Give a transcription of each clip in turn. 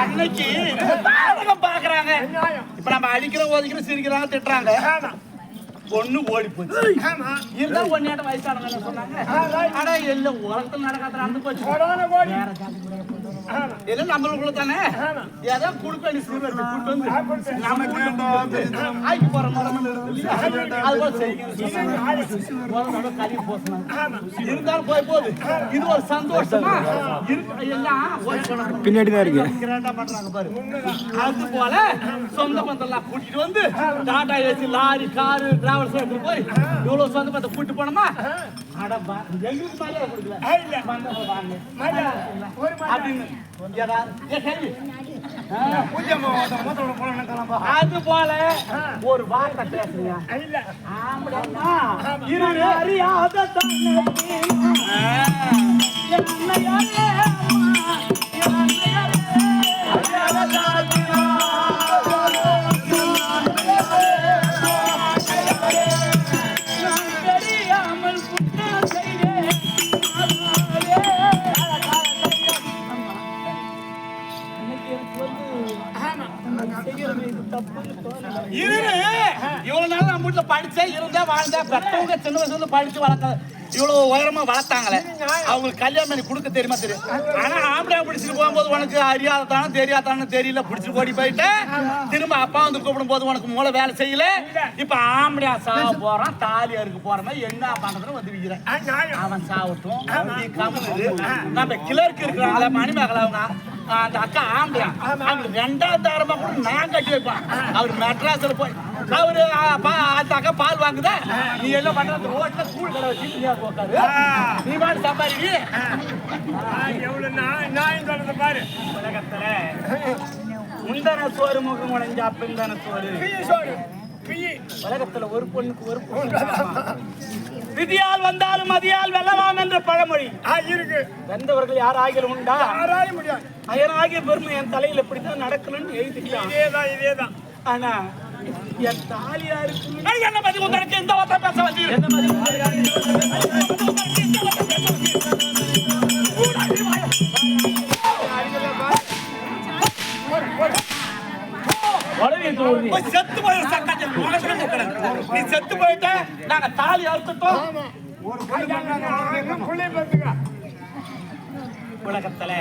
அன்னைக்கு பாக்குறாங்க இப்ப நம்ம அடிக்கிறோம் ஒதுக்கிற சிரிக்கிறாங்க திட்டுறாங்க. பொண்ணு ஓடி போச்சு. இருந்தா ஒன்னேட்ட வயசானவங்க என்ன சொன்னாங்க? ஆனா உலகத்துல நடக்காத நடந்து போச்சு. எல்லாம் நம்மளுக்குள்ள தானே ஏதோ சிறுவர் கூட்டு வந்து நாம ஆக்கி போற மரம்னு இருக்கு இல்லையா? அது போல செய்யுங்க. முதல்ல கறி போசணும். இருந்தாலும் போய் போகுது இது ஒரு சந்தோஷமா எல்லாம். பின்னாடி தான் இருக்கு கிராண்டா பண்றாங்க பாரு அது போல சொந்த பந்தெல்லாம் கூட்டிட்டு வந்து Tata AC lorry car travels எடுத்து போய் இவ்வளவு சொந்த பந்தம் கூட்டிட்டு போனோமா எங்களுக்கு மரியாதை கொடுக்கல. அப்படின்னு. அது போல ஒரு வார்த்தை ஆம்பளைன்னா இரு அறியாத தன்னை இரு இவ்வளவு நாள் நம்ம வீட்டுல படிச்சேன் இருந்தேன் வாழ்ந்தேன் பெற்றவங்க சின்ன வயசுல இருந்து படிச்சு வளர்க்க இவ்வளவு உயரமா வளர்த்தாங்களே. அவங்களுக்கு கல்யாணம் பண்ணி கொடுக்க தெரியுமா தெரியும் ஆனா ஆம்பளை பிடிச்சிட்டு போகும்போது உனக்கு அறியாதானு தெரியாதானு தெரியல. பிடிச்சிட்டு ஓடி போயிட்டு திரும்ப அப்பா வந்து கூப்பிடும் போது உனக்கு மூளை வேலை செய்யல. இப்ப ஆம்பளையா சாவ போறான் தாலி அறுக்க மாதிரி என்ன பண்றதுன்னு வந்து விக்கிறேன் அவன் சாவட்டும். நம்ம கிளர்க்கு இருக்கிறாங்களே மணிமேகலை அவங்க. அந்த அக்கா ஆம்பளையா அவங்களுக்கு ரெண்டாவது தாரமா கூட நான் கட்டி வைப்பேன். அவர் மெட்ராஸ்ல போய் அவரு அந்த அக்கா பால் வாங்குதா? நீ என்ன பண்றது ரோட்ல கூழ் கடை வச்சு நீ உட்காரு நீ பாட்டு சம்பாதிக்கு. உலகத்துல முந்தன சோறு முகம் உடைஞ்சா பிந்தன சோறு. உலகத்துல ஒரு பொண்ணுக்கு ஒரு பொண்ணு. விதியால் வந்தாலும் மதியால் வெல்லலாம் என்ற பழமொழி. இருக்கு வெந்தவர்கள் யார் ஆகிலும் உண்டா? ஆராய முடியாது. அயனாகிய பெருமை என் தலையில இப்படித்தான் நடக்கணும்னு எழுதிக்கலாம் இதேதான் இதேதான். ஆனா என் தாலியா இருக்கு என்ன பத்தி உங்களுக்கு இந்த வார்த்தை பேச வந்து என்ன செத்து போய் நீ செத்து போயிட்ட நாங்க தாலி அறுத்துட்டோம் உலகத்துல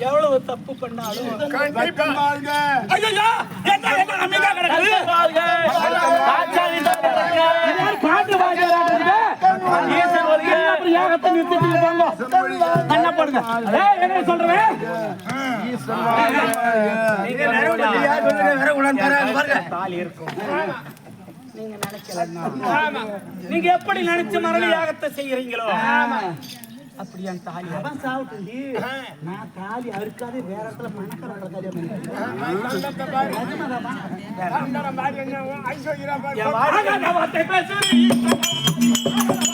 எவ்வளவு தப்பு பண்ணாலும் பாட்டு பாடுறாங்க. நிறுத்திட்டு போங்க. ஏய், என்ன சொல்றேன்? தாலி இருக்கும். நீங்க எப்படி நினைச்ச மரளி யாகத்தை செய்யறீங்களோ? அப்படி என் தாலி. அவன் சாப்பிட்டு நான் தாலி அறுக்காதே வேற இடத்துல பணக்கார ஐஸ்வர்யா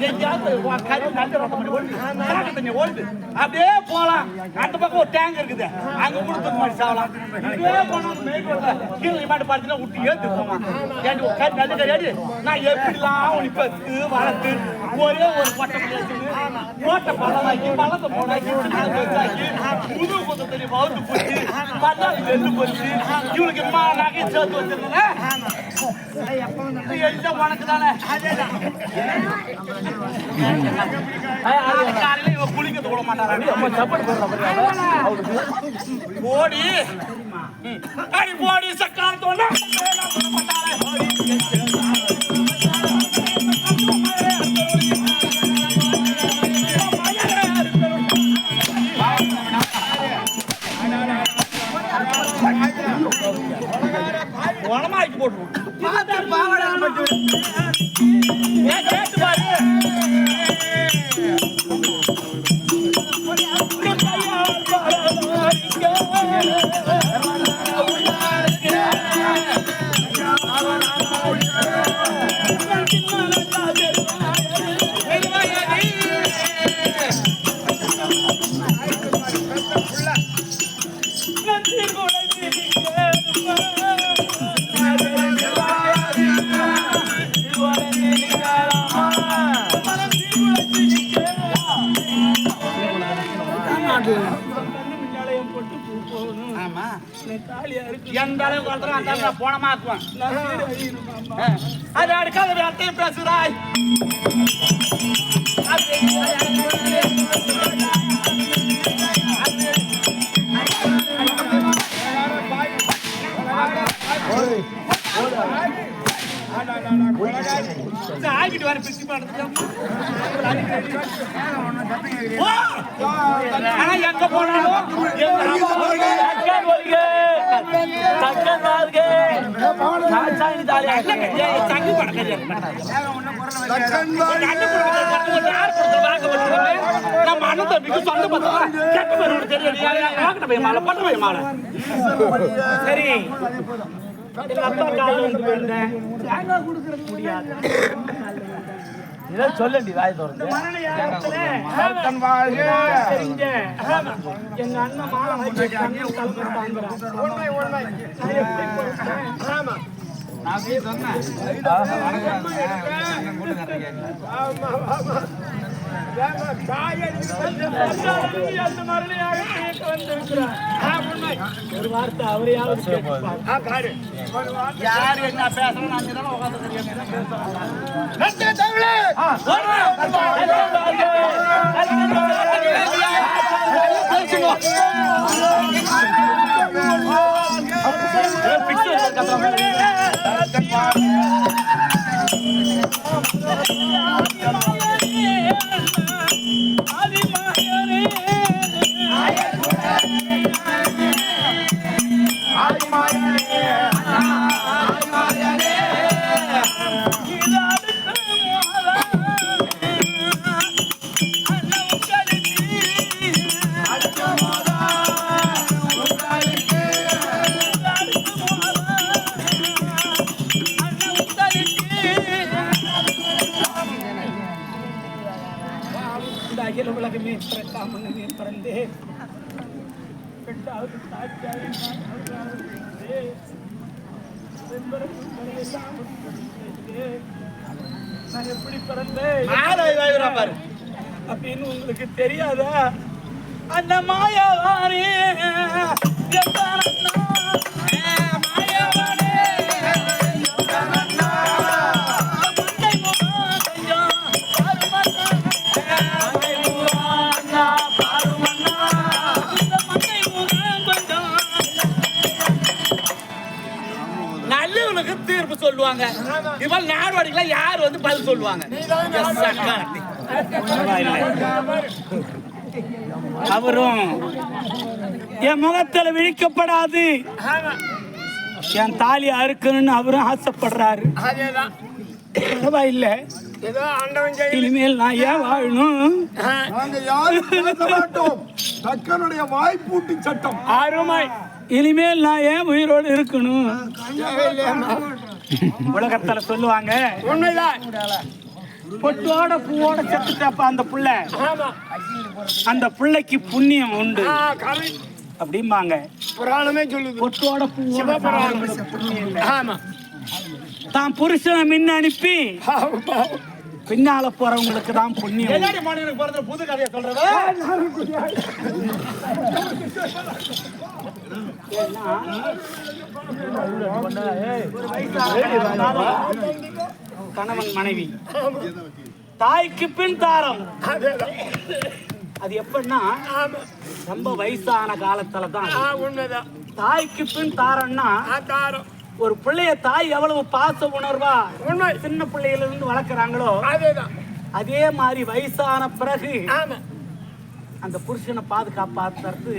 என் எங்கேயாவது நல்ல ஓடுது. தண்ணி ஓடுது. அப்படியே போலாம். அந்த பக்கம் ஒரு டேங்க் இருக்குது. அங்கே கொடுத்து மாதிரி சாவலாம். இப்படியே போனா கீழே மாட்டு பார்த்துனா விட்டு ஏற்று போமா ஏன்டி உன் நல்ல நான் எப்படிலாம் உனக்கு பெத்து வளர்த்து ஒரே ஒரு பட்டம் ஓட்ட பழமாக்கி பழத்தை போனாக்கி வச்சாக்கி புது கொத்த தண்ணி வவுத்து போச்சு போச்சு இவளுக்கு நகை சேர்த்து வச்சிருந்தேன்? உனக்கு தானே காலையில இவன் குளிக்கிறது விட மாட்டாரா ஓடி போடி சக்காரத்தோட எந்த அளவுக்கு வளர்த்துறோம் அந்த அளவுக்கு போனமா இருக்குவேன் ஆ. அது அடுக்காத ஆகிட்டு வர பிச்சு ஆனா எங்க போனாலும் நம்ம அண்ணன் தம்பிக்கு சொந்த பத்தம் கெட்ட பேர் வாங்கிட்ட போய் மாலை பட்ட போய் மாலை. சரி. அப்பா போயிருந்தேன். முடியாது இதெல்லாம் சொல்லண்டி வாய். ஆமா. எங்க அண்ணன் மாலை. நான் எப்படி ஒரு வார்த்தை அவரையாவது யாரு என்ன நான் உட்காந்து Yeah. முகம் கொஞ்சம் நல்லவனுக்கு தீர்ப்பு சொல்லுவாங்க. இவள் நாடோடிகளை யார் வந்து பதில் சொல்லுவாங்க. அவரும் என் முகத்துல விழிக்கப்படாது. என் தாலி அறுக்கணும்னு அவரும் ஆசைப்படுறாரு. பரவாயில்ல இனிமேல் நான் ஏன் வாழணும்? தக்கனுடைய வாய்ப்பூட்டி சட்டம். அருமை. இனிமேல் நான் ஏன் உயிரோடு இருக்கணும்? உலகத்துல சொல்லுவாங்க உண்மைதான் பொட்டோட பூவோட செத்துட்டப்ப அந்த புள்ள. ஆமா. அந்த புள்ளைக்கு புண்ணியம் உண்டு. அப்படிம்பாங்க. புராணமே சொல்லுது. பொட்டோட பூவோட புண்ணியம் இல்லை. ஆமா. தான் புருஷனை முன்ன அனுப்பி. பின்னால போறவங்களுக்கு தான் புண்ணியம். புது கதையை சொல்றது கணவன் மனைவி. தாய்க்கு பின் தாரம். அது எப்படின்னா ரொம்ப வயசான காலத்துல தான் தாய்க்கு பின் தாரம்னா தாரம். ஒரு பிள்ளைய தாய் எவ்வளவு பாச உணர்வா உண்மை. சின்ன பிள்ளையில இருந்து வளர்க்குறாங்களோ அதே மாதிரி வயசான பிறகு ஆமா. அந்த புருஷனை பாதுகாப்பாத்துறது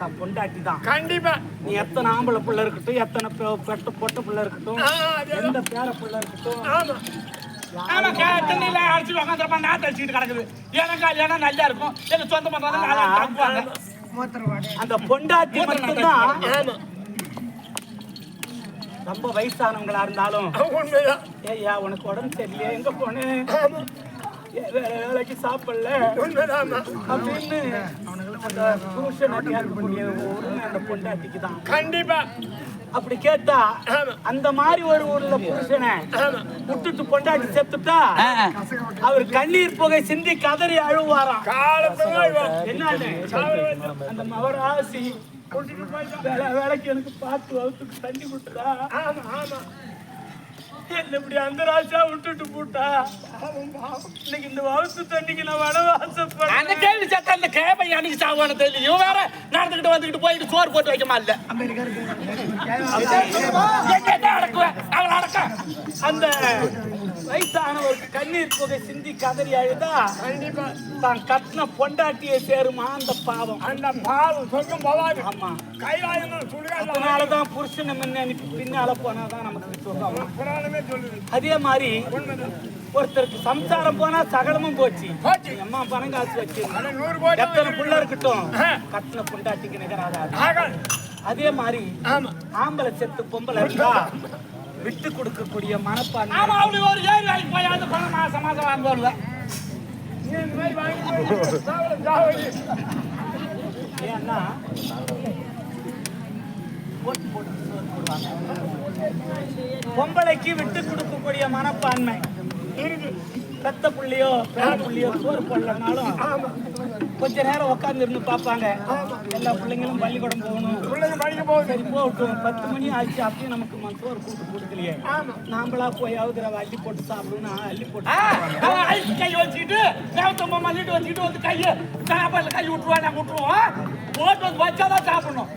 தான் பொண்டாட்டி தான் கண்டிப்பா. நீ எத்தனை ஆம்பளை பிள்ளை இருக்கட்டும் எத்தனை பெட்ட பொட்ட பிள்ளை இருக்கட்டும். எந்த பேர பிள்ளை இருக்கட்டும் அந்த பொண்டாட்டி மட்டும்தான். ரொம்ப வயசானவங்களா இருந்தாலும் ஏய்யா உனக்கு உடம்பு சரியில்லையா? எங்க போனேன் வேற வேலைக்கு சாப்பிடல. அப்படின்னு அந்த புருஷனை அந்த பொண்டாட்டிக்கு தான். கண்டிப்பா. அப்படி கேட்டா. அந்த மாதிரி ஒரு உள்ள புருஷனை விட்டுட்டு பொண்டாட்டி செத்துட்டா அவர் கண்ணீர் புகை சிந்தி கதறி அழுவாராம். என்னன்னு? அந்த மவராசி வேலை வேலைக்கு எனக்கு பார்த்து வகுத்துக்கு தண்ணி விட்டுதா? ஆமா ஆமா. என்ன இப்படி அந்த ராஜா விட்டுட்டு போட்டா? இன்னைக்கு இந்த வகுத்து தண்ணிக்கு நான் வடவை ஆசைப்படுறேன் அந்த கேள்வி சத்த அந்த கேபை அன்னைக்கு சாவான தெரியல இவன் வேற நடந்துக்கிட்டு வந்துக்கிட்டு போயிட்டு சோறு போட்டு வைக்க மாட்டல அடக்குவேன் அவளை அடக்க அந்த வயசானவருக்கு கண்ணீர் புகை சிந்தி கதறி அழுதா கண்டிப்பா. தான் கட்டின பொண்டாட்டியை சேருமா அந்த பாவம். அந்த பாவம். சொர்க்கம் போவாது ஆமா. கைலாயம் சுடுகாடு அதனாலதான் புருஷனை முன்ன அனுப்பி பின்னால போனாதான் நமக்கு அதே மாதிரி ஒருத்தருக்கு சம்சாரம் போனா சகலமும் போச்சு. அம்மா பணம் காசு வச்சு எத்தனை புள்ள இருக்கட்டும். கட்டின பொண்டாட்டிக்கு நிகராகாது. ஆகாது. அதே மாதிரி ஆமா. ஆம்பளை செத்து பொம்பளை இருக்கா? விட்டு கொடுக்கக்கூடிய மனப்பான்மை ஒரு ஏழு வேலைக்கு போய் அந்த பணம் மாசம் மாசம் வாங்க வருவேன் நீ இந்த மாதிரி வாங்கி சாவல சாவடி ஏன்னா போட்டு போட்டு போடுவாங்க. பொம்பளைக்கு விட்டு கொடுக்கக்கூடிய மனப்பான்மை. பெத்த புள்ளையோ பேர புள்ளையோ சோறு போடலனாலும் கொஞ்ச நேரம் உட்கார்ந்து இருந்து பார்ப்பாங்க. எல்லா பிள்ளைங்களும் பள்ளிக்கூடம் போகணும். பிள்ளைங்க படிக்க போகுது சரி போகட்டும். பத்து மணி ஆச்சு அப்பயும் நமக்கு சோறு கூட்டு கொடுக்கலையே நாமளா போயாவது ரவை அள்ளி போட்டு சாப்பிடணும் அள்ளி போட்டு. ஐஸ் கை வச்சுக்கிட்டு நேவத்தம்மா மல்லிட்டு வச்சுக்கிட்டு வந்து கையை சாப்பாடுல கை விட்டுருவா நாங்கள் விட்டுருவோம். போட்டு வந்து வச்சாதான் சாப்பிடணும்.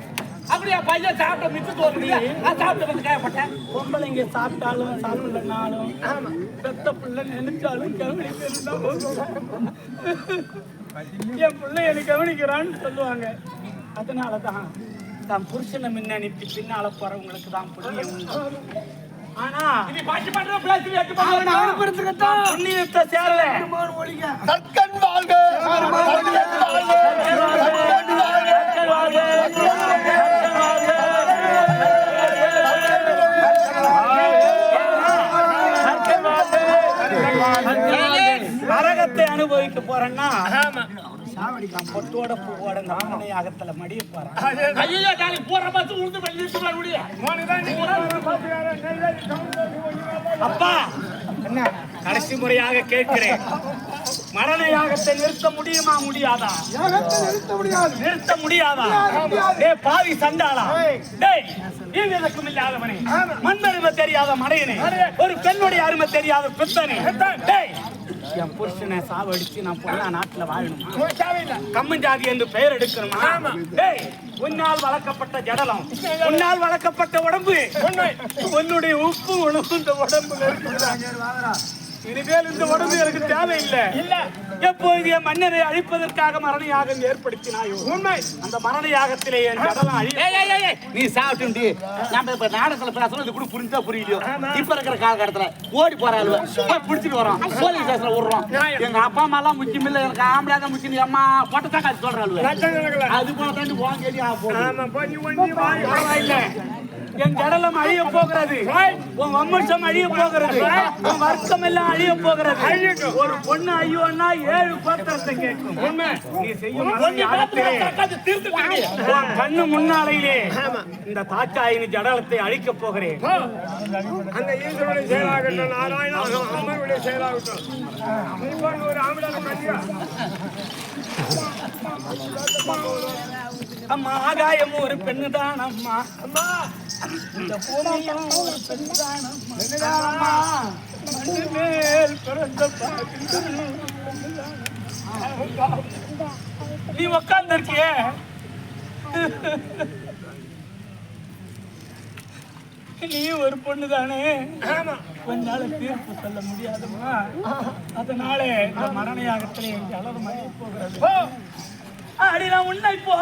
அப்படியா பையன் சாப்பிட்ட மிச்சம் தோணுது நான் சாப்பிட்டு வந்து காயப்பட்டேன் பொம்பளைங்க சாப்பிட்டாலும் சாப்பிடலனாலும் பெத்த பிள்ளை நினைச்சாலும் கவனிக்கிறேன் என் பிள்ளை எனக்கு கவனிக்கிறான்னு சொல்லுவாங்க. அதனால தான் தான் புருஷனை முன்ன அனுப்பி பின்னால போறவங்களுக்கு தான் புண்ணியம் உண்டு ஆனா புண்ணியத்தை சேரல. தற்கன் வாழ்க. வாழ்க. தற்கன் வாழ்க. நரகத்தை அனுபவிக்க போறேன்னா ஆமா. நான் பொட்டோட பூவோட இந்த ஆமனை யாகத்துல மடிய போறேன். ஐயோ. நாளைக்கு போற பஸ் உளுந்து பண்ணிட்டு கவுண்டர் அப்பா! என்ன? கடைசி முறையாக கேட்கிறேன். மரண யாகத்தை நிறுத்த முடியுமா முடியாதா? நிறுத்த முடியாது. நிறுத்த முடியாதா? டேய் பாவி சண்டாளா. டேய். நீ விளக்கம் இல்லாதவனே. மண்ணருமை தெரியாத மடையனே. ஒரு பெண்ணுடைய அருமை தெரியாத பித்தனே. டேய் என் புருஷனை சாவடிச்சு நான் பொண்ணா நாட்டுல வாழணுமா. கம்மன் ஜாதி என்று பெயர் எடுக்கணுமா? உன்னால் வளர்க்கப்பட்ட ஜடலம் உன்னால் வளர்க்கப்பட்ட உடம்பு. உன்னுடைய உப்பு உணவு இந்த உடம்புல இருக்குதா இனிமேல் இந்த உடம்பு எனக்கு தேவையில்லை. இல்ல. எப்போது என் மன்னரை அழிப்பதற்காக மரண யாகம் ஏற்படுத்தினாயோ? உண்மை. அந்த மரண யாகத்திலே என் அழி நீ சாப்பிட்டு நம்ம இப்ப நாடகத்துல பேசணும் இது கூட புரிஞ்சா புரியலையோ இப்ப இருக்கிற காலகட்டத்துல ஓடி போற ஆளு. பிடிச்சிட்டு வரோம் போலீஸ் ஸ்டேஷன்ல விடுறோம் எங்க அப்பா அம்மா எல்லாம் முக்கியம் இல்ல. எனக்கு ஆம்பளை தான் முக்கியம் அம்மா பொட்டத்தான் காசு சொல்ற ஆளு. அது போல தாண்டி போங்க என் ஜடலம் அழிய போகிறது. உன் வம்சம் அழிய போகிறது. உன் வர்க்கம் எல்லாம் அழிய போகிறது. ஒரு பொண்ணு ஐயோன்னா ஏழு கோத்திரத்தை கேட்கும். நீ செய்யும் கண்ணு முன்னாலையிலே இந்த தாக்காயின் ஜடலத்தை அழிக்கப் போகிறேன். அந்த ஈஸ்வருடைய செயலாகட்டும் நாராயண அம்மனுடைய செயலாகட்டும். ஒரு ஆம்பளை அம்மா ஆகாயம் ஒரு பெண்ணுதான் அம்மா அம்மா இந்த பூமியும் ஒரு பெண்ணுதான் அம்மா மண்ணு மேல் பிறந்த பாக்கியம். நீ உக்காந்து இருக்கிய நீ ஒரு பொண்ணு தானே கொஞ்ச தீர்ப்பு சொல்ல முடியாதுமா அதனால இந்த மரண யாகத்திலே அலறு மழை போகிறது. அடி நான் உன்னை போல.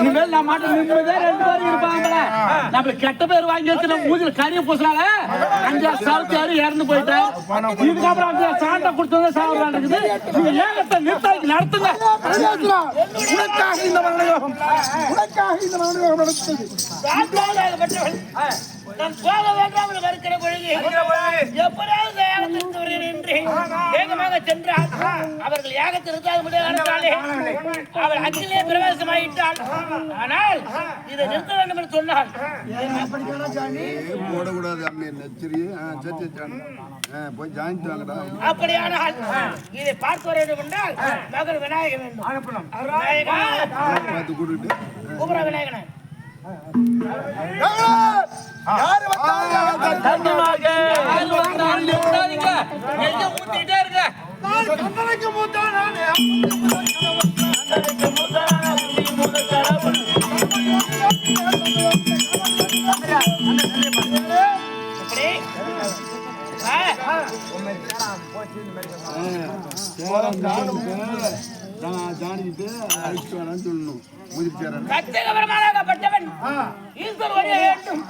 இனிமேல் நான் மாட்டேன் நிம்மதியா ரெண்டு பேரும் இருப்பாங்களே. நம்மளுக்கு கெட்ட பேர் வாங்கி வச்சு நம்ம மூஞ்சில கறிய பூசினால அஞ்சா சாவுத்தியாரு இறந்து போயிட்டேன். இதுக்கப்புறம் அஞ்சா சாண்டை கொடுத்தது சாவுறான் இருக்குது. நீங்க ஏகத்தை நிறுத்தாக்கி நடத்துங்க. உனக்காக இந்த மரணயோகம் உனக்காக இந்த மரணயோகம் நடத்தது ராஜாவாகப்பட்டவன் நான் போக வேண்டாம் வருகிற பொழுது. எப்படியாவது யாகத்திற்கு வருகிறேன் என்று வேகமாக சென்றால் அவர்கள் யாகத்திற்கு அது முடியாதாலே அவள் அக்கிலே பிரவேசமாயிட்டாள். ஆனால் இதை நிறுத்த வேண்டும் என்று சொன்னாள். போடக்கூடாது அம்மே நெச்சரி. சரி சரி போய் ஜாயிண்ட் வாங்கடா அப்படியானால் இதை பார்த்து வர வேண்டும் என்றால் மகன் விநாயகன் வேண்டும். விநாயகா பார்த்து கூட்டிட்டு குபுர விநாயகனை. யாரு வந்தாலும் சொல்லணும் முதிர்ச்சாரன் கச்சகபரமாகப்பட்டவன் ஈஸ்வர் வழிய வேண்டும்.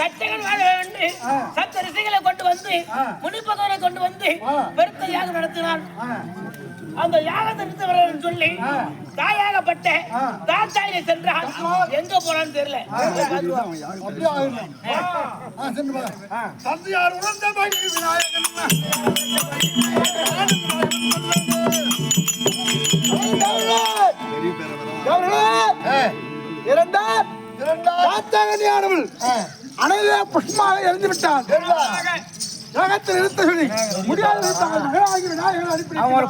கச்சகன் வாழ வேண்டும். சத்த ரிஷிகளை கொண்டு வந்து முனிப்பகவனை கொண்டு வந்து பெருத்த யாகம் நடத்தினான். அந்த யாகத்தை நிறுத்த வரணும்னு சொல்லி தாயாகப்பட்ட தாத்தாயிலே சென்றான். எங்க போறான்னு தெரியல. தந்தையார் உணர்ந்த விநாயகன். இரண்டார் காத்தாகனியானவள் அனைவரே புஷ்பமாக இறந்து விட்டான் உலகத்தில் இருத்த சொல்லி முடியாத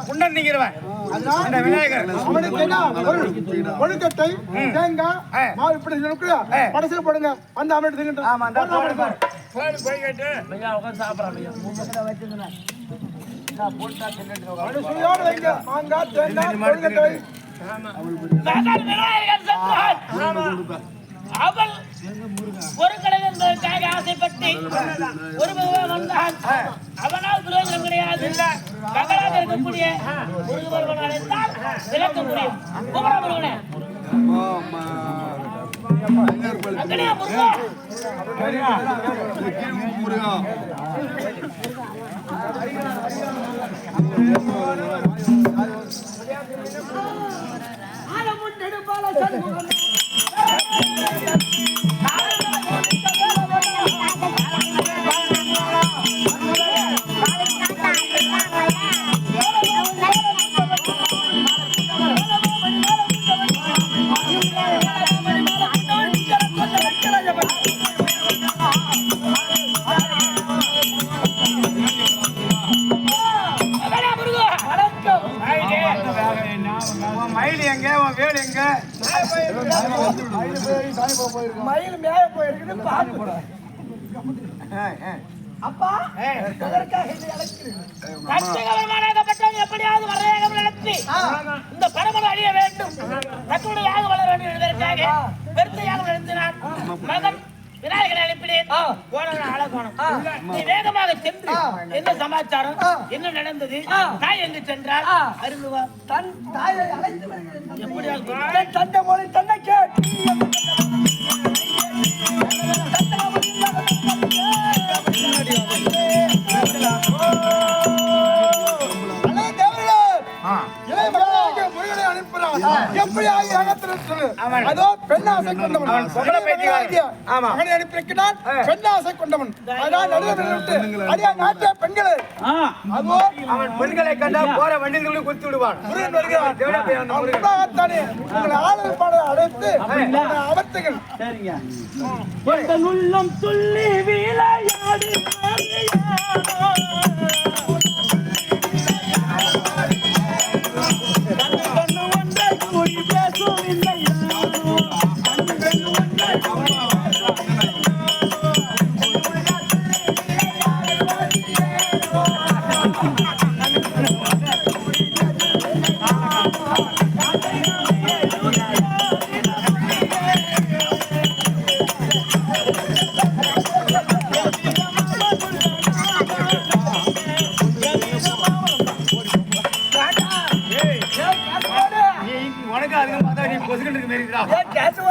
புண்டன் நீங்கிறவன் அதனால் விநாயகர். அவனுக்கு என்ன? பொருள்? கொழுக்கட்டை தேங்காய் மாவு இப்படி இருக்குல்ல படசில் போடுங்க. வந்து அவன் மாங்காய் தேங்காய் அவள் ஒரு கடை என்பதற்காக ஆசைப்பட்டு ஒரு வந்தான். அவனால் பிரயோஜனம் கிடையாது. மகளாக இருக்கக்கூடிய முருகபெருமன் அழைத்தால் விளக்க முடியும். குமரமுருகனே அங்கனே முருகா. முருகா மகனே Thank you. நீ வேகமாக சென்று என்ன சமாச்சாரம்? என்ன நடந்தது? தாய் எங்கு சென்றால் அருந்துவா தன் தாயை அழைத்து வருகிறேன். எப்படியாவது தந்தை மொழி தன்னை கேட்டு அகத்திருக்கிறது அதோ பெண்ணாசை கொண்டவன். மகனை அனுப்பியிருக்கிறான் பெண்ணாசை கொண்டவன். அதான் நடுவில் விட்டு அடியா நாட்டிய பெண்களே. அதோ அவன் பெண்களை கண்டா போற வண்டிகளுக்கு குத்தி விடுவான். முருகன் வருகிறான் உண்டாகத்தானே உங்களை ஆளுப்பாடு அழைத்து உங்களை அமர்த்துகள் சரிங்க. எங்கள் உள்ளம் துள்ளி விளையாடி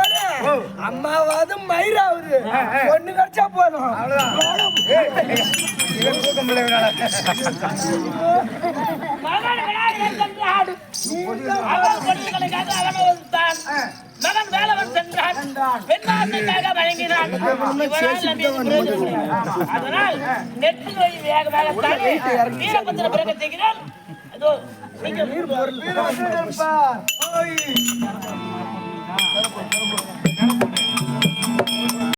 ஓடு அம்மாவாவது மயிராவது பொண்ணு கிடைச்சா போதும். மகன் வேலவன் சென்றான். பெண்ணாசைக்காக வழங்கினான். அதனால் நெற்றி வை வேக வீரபத்திர பிறகு அதோ. சிறப்பு சிறப்பு